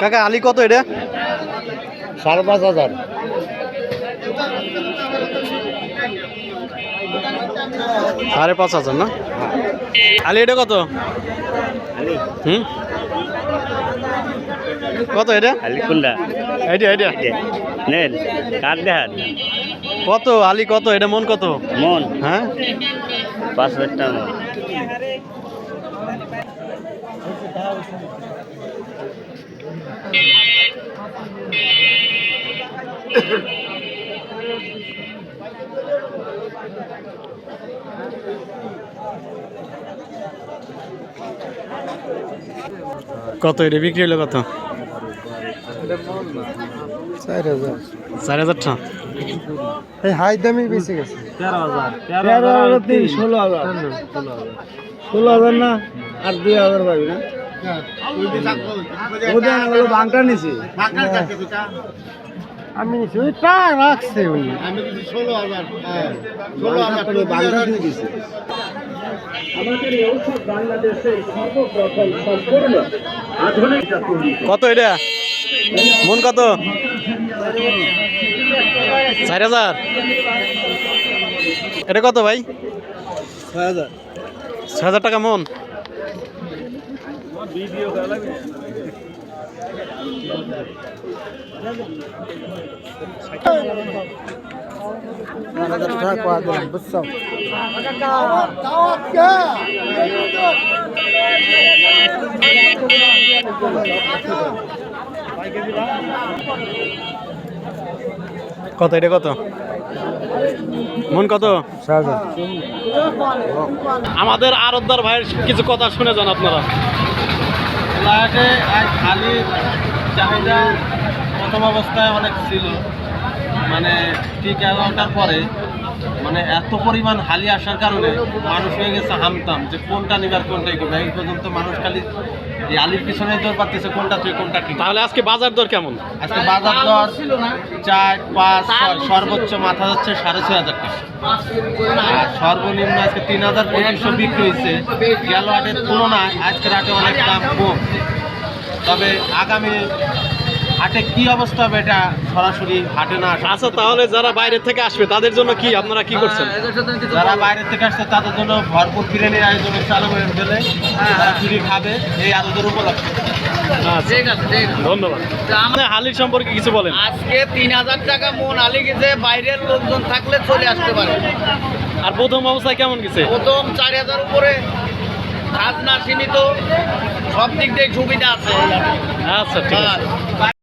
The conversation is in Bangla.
কাকা আলি কত এটা? সাড়ে পাঁচ হাজার। সাড়ে পাঁচ হাজার না? আলি এটা কত? হুম? কত এটা? আলি কোনটা এইটা এইটা। নেন কার দেখান। কত? আলি কত? এটা মন কত? মন। হ্যাঁ? পাঁচ হাজার টাকা মন। কত এটা বিক্রি হলো কত? চার হাজার। চার টাকা এই হাই দামি বেশি গেছে। তেরো হাজার। তেরো হাজার তিন ষোলো হাজার। ষোলো হাজার না আর দুই হাজার পাবি না। ওদের হলো বাংটা নিছি আমি রাখছে উনি আমি দিছি ষোলো হাজার ষোলো হাজার বাংটা দিয়ে দিছি কত এটা? মন কত? চার হাজার। এটা কত ভাই? ছয় হাজার। ছয় হাজার টাকা মন? বুঝছ কত এটা কত? মন কত? আমাদের আরবদার ভাইয়ের কিছু কথা শুনে যান আপনারা। ফ্ল্যাটে এক খালি চাহিদা প্রথম অবস্থায় অনেক ছিল। মানে ঠিক এগারোটার পরে মানে এত পরিমাণ হালি আসার কারণে মানুষ হয়ে গেছে হামতাম যে কোনটা নিবার কোনটাই করবে এই পর্যন্ত মানুষ খালি এই আলির পিছনে দৌড় পাচ্ছে কোনটা তুই কোনটা ঠিক তাহলে আজকে বাজার দর কেমন? আজকে বাজার দর চার পাঁচ সর্বোচ্চ মাথা যাচ্ছে সাড়ে ছয় হাজার টাকা। আর সর্বনিম্ন আজকে তিন হাজার পঁচিশশো বিক্রি হয়েছে। গেল হাটের তুলনায় আজকের হাটে অনেক দাম কম। তবে আগামী হাটে কি অবস্থা হবে এটা সরাসরি হাটে না আচ্ছা তাহলে যারা বাইরে থেকে আসবে তাদের জন্য কি? আপনারা কি করছেন? যারা বাইরে থেকে আসছে তাদের জন্য ভরপুর বিরিয়ানির আয়োজন চালু করে ফেলে ফ্রি খাবে এই আনন্দের উপলক্ষে। আচ্ছা, ধন্যবাদ। আমাদের হালির সম্পর্কে কিছু বলেন। আজকে তিন হাজার টাকা মন আলি গেছে বাইরের লোকজন থাকলে চলে আসতে পারে। আর প্রথম অবস্থায় কেমন গেছে? প্রথম চার হাজার উপরে খাজনা সীমিত সব দিক দিয়ে সুবিধা আছে। আচ্ছা ঠিক আছে।